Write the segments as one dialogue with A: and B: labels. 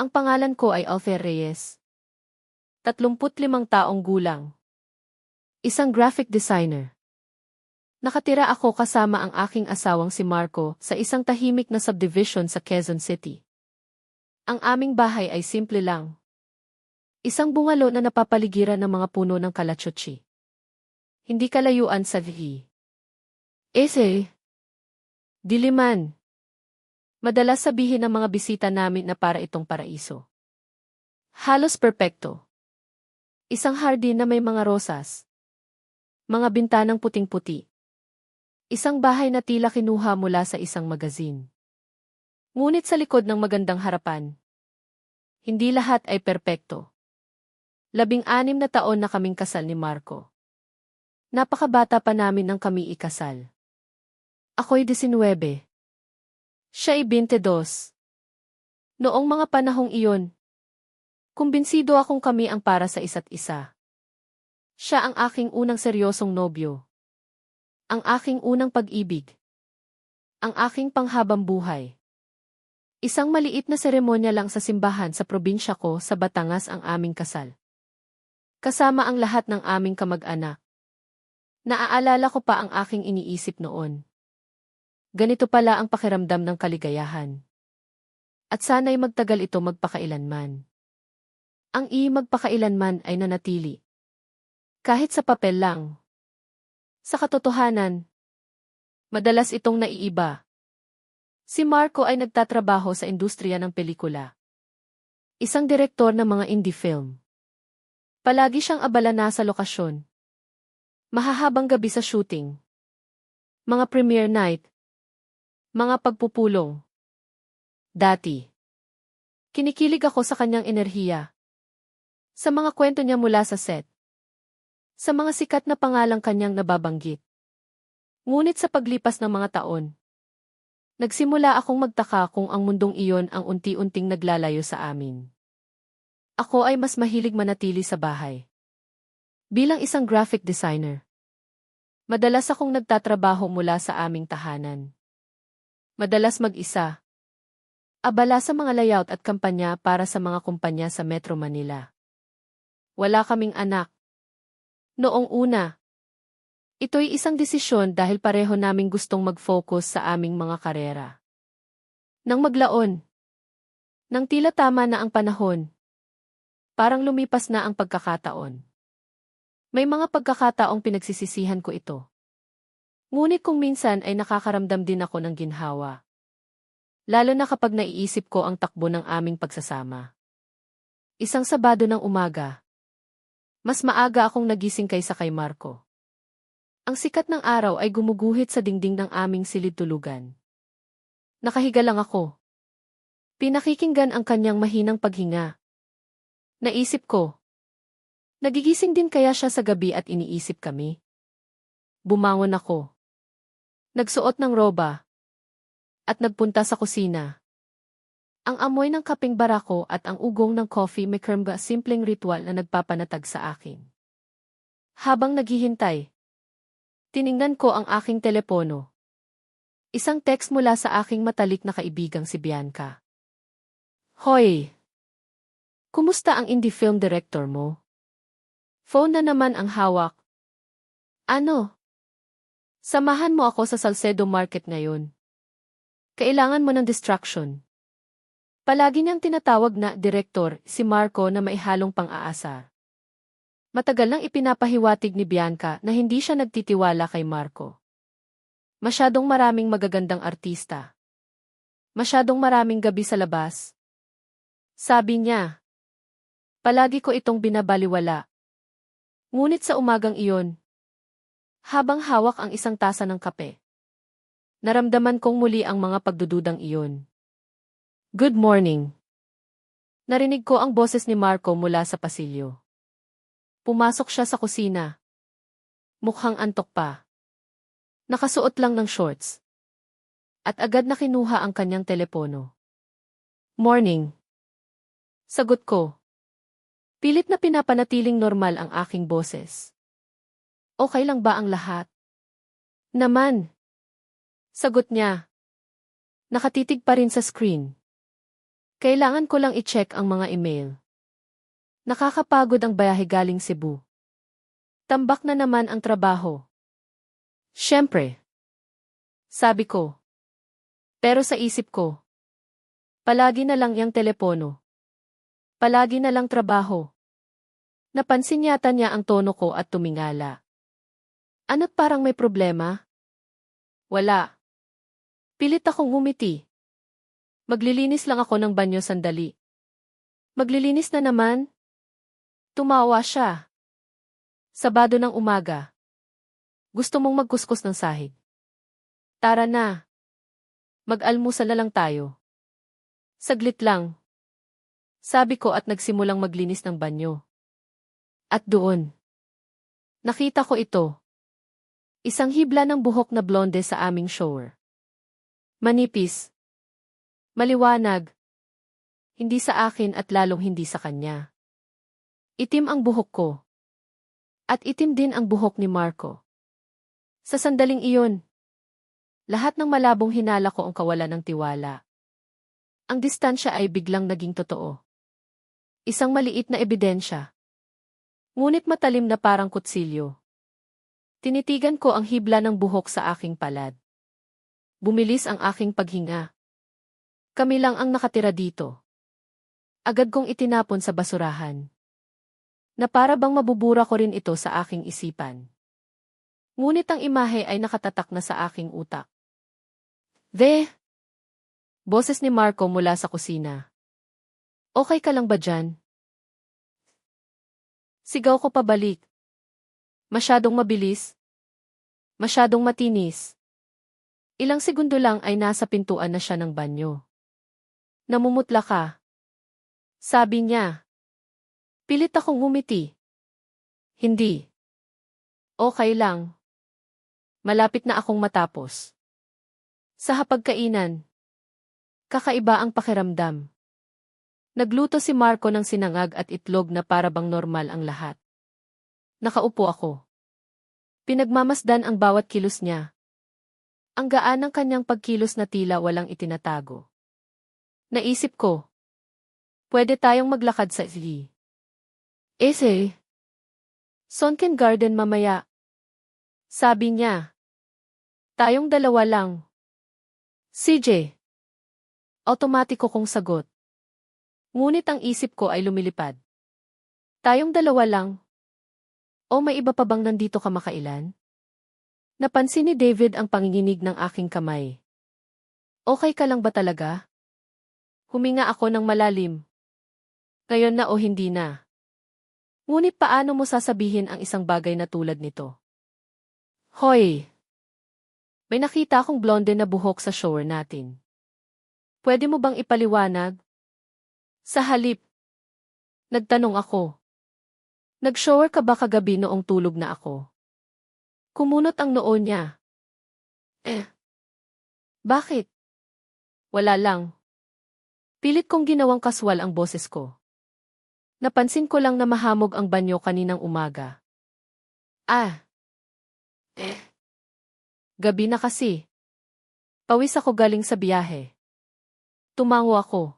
A: Ang pangalan ko ay Alfer Reyes. 35 taong gulang. Isang graphic designer. Nakatira ako kasama ang aking asawang si Marco sa isang tahimik na subdivision sa Quezon City. Ang aming bahay ay simple lang. Isang bungalo na napapaligiran ng mga puno ng kalachuchi. Hindi kalayuan sa Vihi. Ese. Diliman. Madalas sabihin ng mga bisita namin na para itong paraiso. Halos perpekto. Isang hardin na may mga rosas. Mga bintanang puting-puti. Isang bahay na tila kinuha mula sa isang magazine. Ngunit sa likod ng magandang harapan, hindi lahat ay perpekto. Labing-anim na taon na kaming kasal ni Marco. Napakabata pa namin nang kami ikasal. Ako'y 19. Siya ay 22. Noong mga panahong iyon, kumbinsido akong kami ang para sa isa't isa. Siya ang aking unang seryosong nobyo. Ang aking unang pag-ibig. Ang aking panghabang buhay. Isang maliit na seremonya lang sa simbahan sa probinsya ko sa Batangas ang aming kasal. Kasama ang lahat ng aming kamag-anak. Naaalala ko pa ang aking iniisip noon. Ganito pala ang pakiramdam ng kaligayahan. At sana'y magtagal ito magpakailanman. Ang i magpakailanman ay nanatili. Kahit sa papel lang. Sa katotohanan, madalas itong naiiba. Si Marco ay nagtatrabaho sa industriya ng pelikula. Isang direktor ng mga indie film. Palagi siyang abala na sa lokasyon. Mahahabang gabi sa shooting. Mga premiere night, mga pagpupulong. Dati. Kinikilig ako sa kanyang enerhiya. Sa mga kwento niya mula sa set. Sa mga sikat na pangalang kanyang nababanggit. Ngunit sa paglipas ng mga taon, nagsimula akong magtaka kung ang mundong iyon ang unti-unting naglalayo sa amin. Ako ay mas mahilig manatili sa bahay. Bilang isang graphic designer, madalas akong nagtatrabaho mula sa aming tahanan. Madalas mag-isa. Abala sa mga layout at kampanya para sa mga kumpanya sa Metro Manila. Wala kaming anak. Noong una, ito'y isang desisyon dahil pareho naming gustong mag-focus sa aming mga karera. Nang maglaon, nang tila tama na ang panahon, parang lumipas na ang pagkakataon. May mga pagkakataong pinagsisisihan ko ito. Ngunit kung minsan ay nakakaramdam din ako ng ginhawa. Lalo na kapag naiisip ko ang takbo ng aming pagsasama. Isang Sabado ng umaga. Mas maaga akong nagising kaysa kay Marco. Ang sikat ng araw ay gumuguhit sa dingding ng aming silid tulugan. Nakahiga lang ako. Pinakikinggan ang kanyang mahinang paghinga. Naisip ko. Nagigising din kaya siya sa gabi at iniisip kami. Bumangon ako. Nagsuot ng roba. At nagpunta sa kusina. Ang amoy ng kaping barako at ang ugong ng coffee maker ba simpleng ritual na nagpapanatag sa akin. Habang naghihintay, tiningnan ko ang aking telepono. Isang text mula sa aking matalik na kaibigang si Bianca. Hoy! Kumusta ang indie film director mo? Phone na naman ang hawak. Ano? Samahan mo ako sa Salcedo Market ngayon. Kailangan mo ng distraction. Palagi niyang tinatawag na direktor si Marco na maihalong pang-aasar. Matagal nang ipinapahiwatig ni Bianca na hindi siya nagtitiwala kay Marco. Masyadong maraming magagandang artista. Masyadong maraming gabi sa labas. Sabi niya. Palagi ko itong binabaliwala. Ngunit sa umagang iyon, habang hawak ang isang tasa ng kape. Naramdaman kong muli ang mga pagdududang iyon. Good morning. Narinig ko ang boses ni Marco mula sa pasilyo. Pumasok siya sa kusina. Mukhang antok pa. Nakasuot lang ng shorts. At agad na kinuha ang kanyang telepono. Morning. Sagot ko. Pilit na pinapanatiling normal ang aking boses. Okay lang ba ang lahat? Naman. Sagot niya. Nakatitig pa rin sa screen. Kailangan ko lang i-check ang mga email. Nakakapagod ang bayahe galing Cebu. Tambak na naman ang trabaho. Siyempre. Sabi ko. Pero sa isip ko. Palagi na lang yung telepono. Palagi na lang trabaho. Napansin yata niya ang tono ko at tumingala. Ano't parang may problema? Wala. Pilit akong ngumiti. Maglilinis lang ako ng banyo sandali. Maglilinis na naman? Tumawa siya. Sabado ng umaga. Gusto mong magkuskus ng sahig. Tara na. Mag-almusal na lang tayo. Saglit lang. Sabi ko at nagsimulang maglinis ng banyo. At doon. Nakita ko ito. Isang hibla ng buhok na blonde sa aming shower. Manipis. Maliwanag. Hindi sa akin at lalong hindi sa kanya. Itim ang buhok ko. At itim din ang buhok ni Marco. Sa sandaling iyon, lahat ng malabong hinala ko ang kawalan ng tiwala. Ang distansya ay biglang naging totoo. Isang maliit na ebidensya. Ngunit matalim na parang kutsilyo. Tinitigan ko ang hibla ng buhok sa aking palad. Bumilis ang aking paghinga. Kami lang ang nakatira dito. Agad kong itinapon sa basurahan. Na para bang mabubura ko rin ito sa aking isipan. Ngunit ang imahe ay nakatatak na sa aking utak. The! Boses ni Marco mula sa kusina. Okay ka lang ba dyan? Sigaw ko pabalik. Masyadong mabilis. Masyadong matinis. Ilang segundo lang ay nasa pintuan na siya ng banyo. Namumutla ka. Sabi niya. Pilit akong ngumiti. Hindi. Okay lang. Malapit na akong matapos. Sa hapagkainan. Kakaiba ang pakiramdam. Nagluto si Marco ng sinangag at itlog na para bang normal ang lahat. Nakaupo ako. Pinagmamasdan ang bawat kilos niya. Ang gaan ng kanyang pagkilos na tila walang itinatago. Naisip ko. Pwede tayong maglakad sa isi. Ese. Sonken Garden mamaya. Sabi niya. Tayong dalawa lang. CJ. Automatiko kong sagot. Ngunit ang isip ko ay lumilipad. Tayong dalawa lang. O may iba pa bang nandito kamakailan? Napansin ni David ang panginginig ng aking kamay. Okay ka lang ba talaga? Huminga ako ng malalim. Ngayon na o hindi na. Ngunit paano mo sasabihin ang isang bagay na tulad nito? Hoy! May nakita akong blonde na buhok sa shower natin. Pwede mo bang ipaliwanag? Sa halip, nagtanong ako. Nag-shower ka ba kagabi noong tulog na ako? Kumunot ang noo niya. Eh. Bakit? Wala lang. Pilit kong ginawang kaswal ang boses ko. Napansin ko lang na mahamog ang banyo kaninang umaga. Ah. Eh. Gabi na kasi. Pawis ako galing sa biyahe. Tumango ako.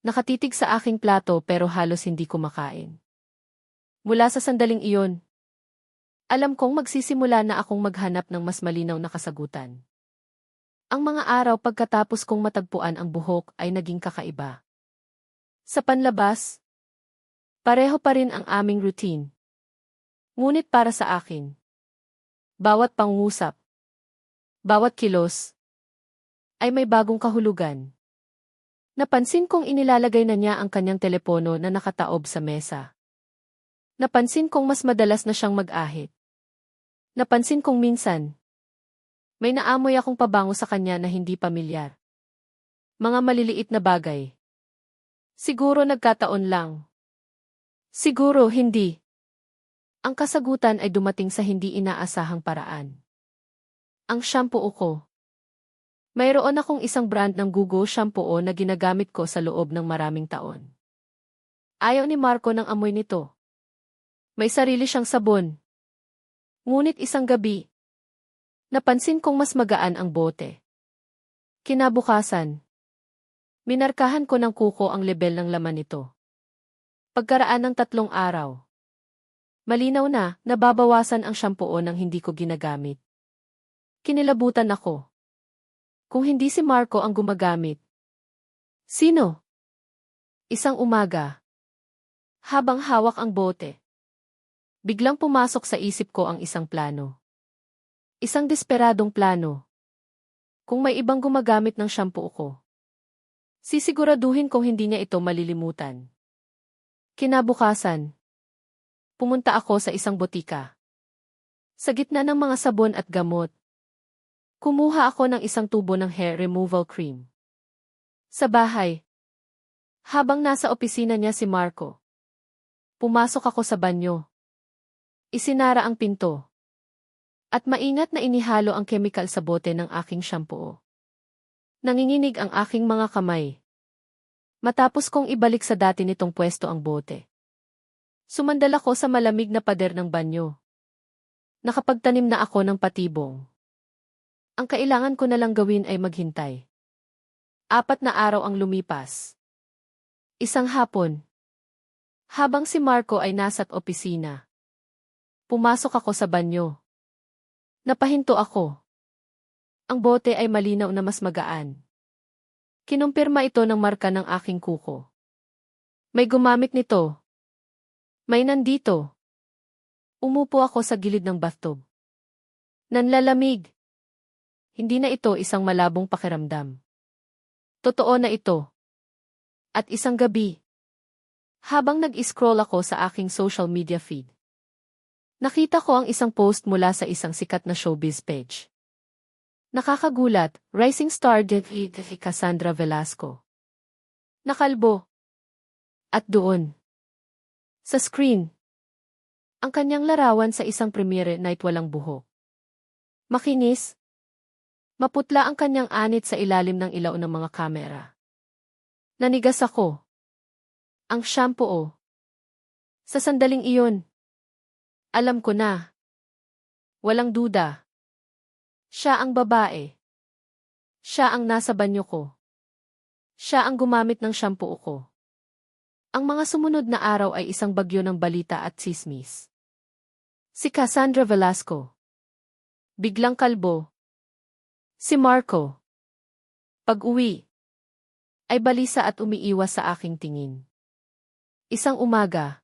A: Nakatitig sa aking plato pero halos hindi kumakain. Mula sa sandaling iyon, alam kong magsisimula na akong maghanap ng mas malinaw na kasagutan. Ang mga araw pagkatapos kong matagpuan ang buhok ay naging kakaiba. Sa panlabas, pareho pa rin ang aming routine. Ngunit para sa akin, bawat pangusap, bawat kilos, ay may bagong kahulugan. Napansin kong inilalagay na niya ang kanyang telepono na nakataob sa mesa. Napansin kong mas madalas na siyang mag-ahit. Napansin kong minsan. May naamoy akong pabango sa kanya na hindi pamilyar. Mga maliliit na bagay. Siguro nagkataon lang. Siguro hindi. Ang kasagutan ay dumating sa hindi inaasahang paraan. Ang shampoo ko. Mayroon akong isang brand ng Google shampoo na ginagamit ko sa loob ng maraming taon. Ayaw ni Marco ng amoy nito. May sarili siyang sabon. Ngunit isang gabi, napansin kong mas magaan ang bote. Kinabukasan, Minarkahan ko ng kuko ang lebel ng laman nito. Pagkaraan ng tatlong araw. Malinaw na, nababawasan ang shampoo ng hindi ko ginagamit. Kinilabutan ako. Kung hindi si Marco ang gumagamit. Sino? Isang umaga. Habang hawak ang bote. Biglang pumasok sa isip ko ang isang plano. Isang desperadong plano. Kung may ibang gumagamit ng shampoo ko. Sisiguraduhin kong hindi niya ito malilimutan. Kinabukasan. Pumunta ako sa isang botika. Sa gitna ng mga sabon at gamot. Kumuha ako ng isang tubo ng hair removal cream. Sa bahay. Habang nasa opisina niya si Marco. Pumasok ako sa banyo. Isinara ang pinto. At maingat na inihalo ang chemical sa bote ng aking shampoo. Nanginginig ang aking mga kamay. Matapos kong ibalik sa dati nitong pwesto ang bote. Sumandal ako sa malamig na pader ng banyo. Nakapagtanim na ako ng patibong. Ang kailangan ko na lang gawin ay maghintay. Apat na araw ang lumipas. Isang hapon. Habang si Marco ay nasa't opisina. Pumasok ako sa banyo. Napahinto ako. Ang bote ay malinaw na mas magaan. Kinumpirma ito ng marka ng aking kuko. May gumamit nito. May nandito. Umupo ako sa gilid ng bathtub. Nanlalamig. Hindi na ito isang malabong pakiramdam. Totoo na ito. At isang gabi. Habang nag-scroll ako sa aking social media feed. Nakita ko ang isang post mula sa isang sikat na showbiz page. Nakakagulat, rising star Devi Cassandra Velasco. Nakalbo. At doon. Sa screen. Ang kanyang larawan sa isang premiere night walang buhok. Makinis. Maputla ang kanyang anit sa ilalim ng ilaw ng mga kamera. Nanigas ako. Ang shampoo. Sa sandaling iyon. Alam ko na. Walang duda. Siya ang babae. Siya ang nasa banyo ko. Siya ang gumamit ng shampoo ko. Ang mga sumunod na araw ay isang bagyo ng balita at sismis. Si Cassandra Velasco. Biglang kalbo. Si Marco. Pag-uwi. Ay balisa at umiiwas sa aking tingin. Isang umaga.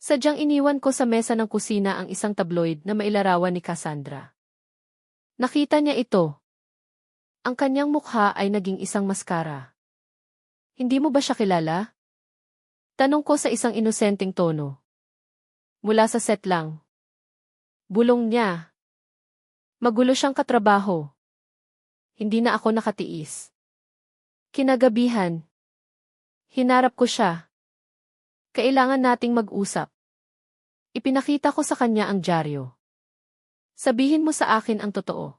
A: Sadyang iniwan ko sa mesa ng kusina ang isang tabloid na mailarawan ni Cassandra. Nakita niya ito. Ang kanyang mukha ay naging isang maskara. Hindi mo ba siya kilala? Tanong ko sa isang inosenteng tono. Mula sa set lang. Bulong niya. Magulo siyang katrabaho. Hindi na ako nakatiis. Kinagabihan. Hinarap ko siya. Kailangan nating mag-usap. Ipinakita ko sa kanya ang dyaryo. Sabihin mo sa akin ang totoo.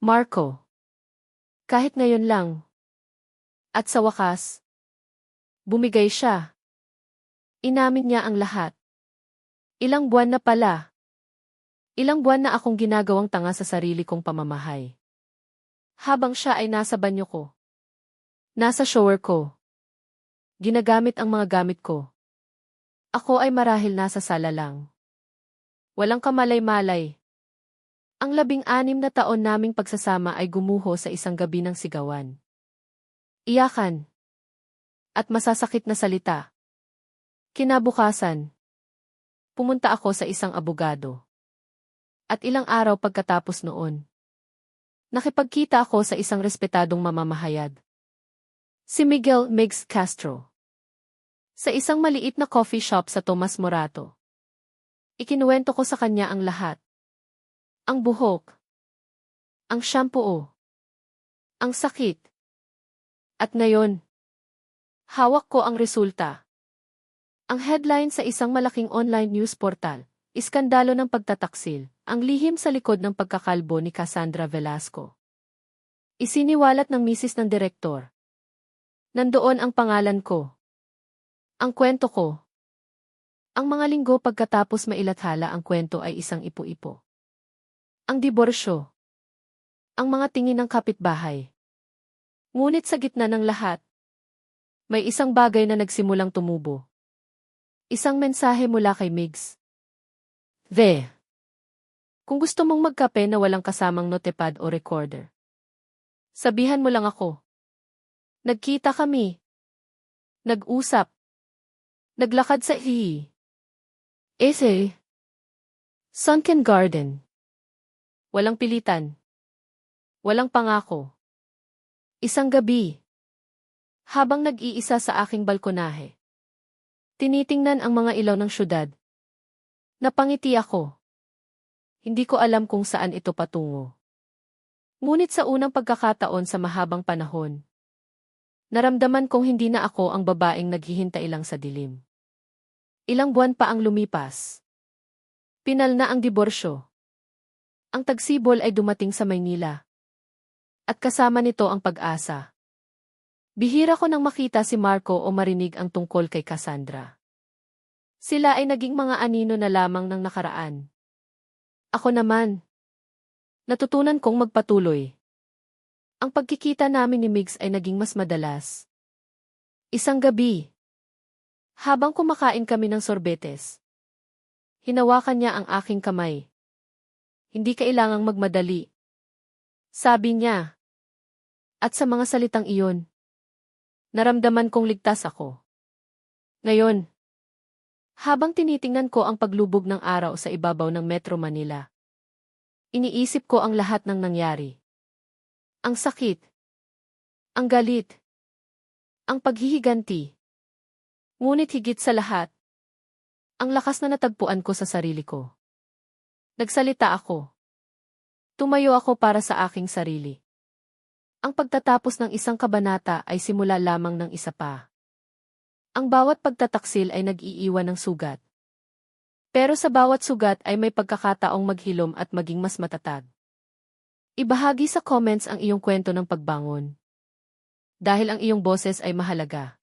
A: Marco. Kahit ngayon lang. At sa wakas, bumigay siya. Inamin niya ang lahat. Ilang buwan na pala. Ilang buwan na akong ginagawang tanga sa sarili kong pamamahay. Habang siya ay nasa banyo ko. Nasa shower ko. Ginagamit ang mga gamit ko. Ako ay marahil nasa sala lang. Walang kamalay-malay. Ang labing-anim na taon naming pagsasama ay gumuho sa isang gabi ng sigawan. Iyakan. At masasakit na salita. Kinabukasan. Pumunta ako sa isang abogado. At ilang araw pagkatapos noon. Nakipagkita ako sa isang respetadong mamamahayag. Si Miguel Migs Castro. Sa isang maliit na coffee shop sa Tomas Morato. Ikinuwento ko sa kanya ang lahat. Ang buhok. Ang shampoo. Ang sakit. At ngayon, hawak ko ang resulta. Ang headline sa isang malaking online news portal, Iskandalo ng pagtataksil, ang lihim sa likod ng pagkakalbo ni Cassandra Velasco. Isiniwalat ng misis ng direktor. Nandoon ang pangalan ko. Ang kwento ko. Ang mga linggo pagkatapos mailathala ang kwento ay isang ipo-ipo. Ang diborsyo. Ang mga tingin ng kapitbahay. Ngunit sa gitna ng lahat, may isang bagay na nagsimulang tumubo. Isang mensahe mula kay Migs. The. Kung gusto mong magkape na walang kasamang notepad o recorder, sabihan mo lang ako. Nagkita kami. Nag-usap. Naglakad sa hi. Ese. Sunken Garden. Walang pilitan. Walang pangako. Isang gabi. Habang nag-iisa sa aking balkonahe. Tinitingnan ang mga ilaw ng syudad. Napangiti ako. Hindi ko alam kung saan ito patungo. Ngunit sa unang pagkakataon sa mahabang panahon, naramdaman kong hindi na ako ang babaeng naghihintay lang sa dilim. Ilang buwan pa ang lumipas. Pinal na ang diborsyo. Ang tagsibol ay dumating sa Maynila. At kasama nito ang pag-asa. Bihira ko nang makita si Marco o marinig ang tungkol kay Cassandra. Sila ay naging mga anino na lamang ng nakaraan. Ako naman. Natutunan kong magpatuloy. Ang pagkikita namin ni Migs ay naging mas madalas. Isang gabi. Habang kumakain kami ng sorbetes. Hinawakan niya ang aking kamay. Hindi kailangang magmadali. Sabi niya. At sa mga salitang iyon, naramdaman kong ligtas ako. Ngayon, habang tinitingnan ko ang paglubog ng araw sa ibabaw ng Metro Manila, iniisip ko ang lahat ng nangyari. Ang sakit, ang galit, ang paghihiganti. Ngunit higit sa lahat, ang lakas na natagpuan ko sa sarili ko. Nagsalita ako. Tumayo ako para sa aking sarili. Ang pagtatapos ng isang kabanata ay simula lamang ng isa pa. Ang bawat pagtataksil ay nag-iiwan ng sugat. Pero sa bawat sugat ay may pagkakataong maghilom at maging mas matatag. Ibahagi sa comments ang iyong kwento ng pagbangon. Dahil ang iyong boses ay mahalaga.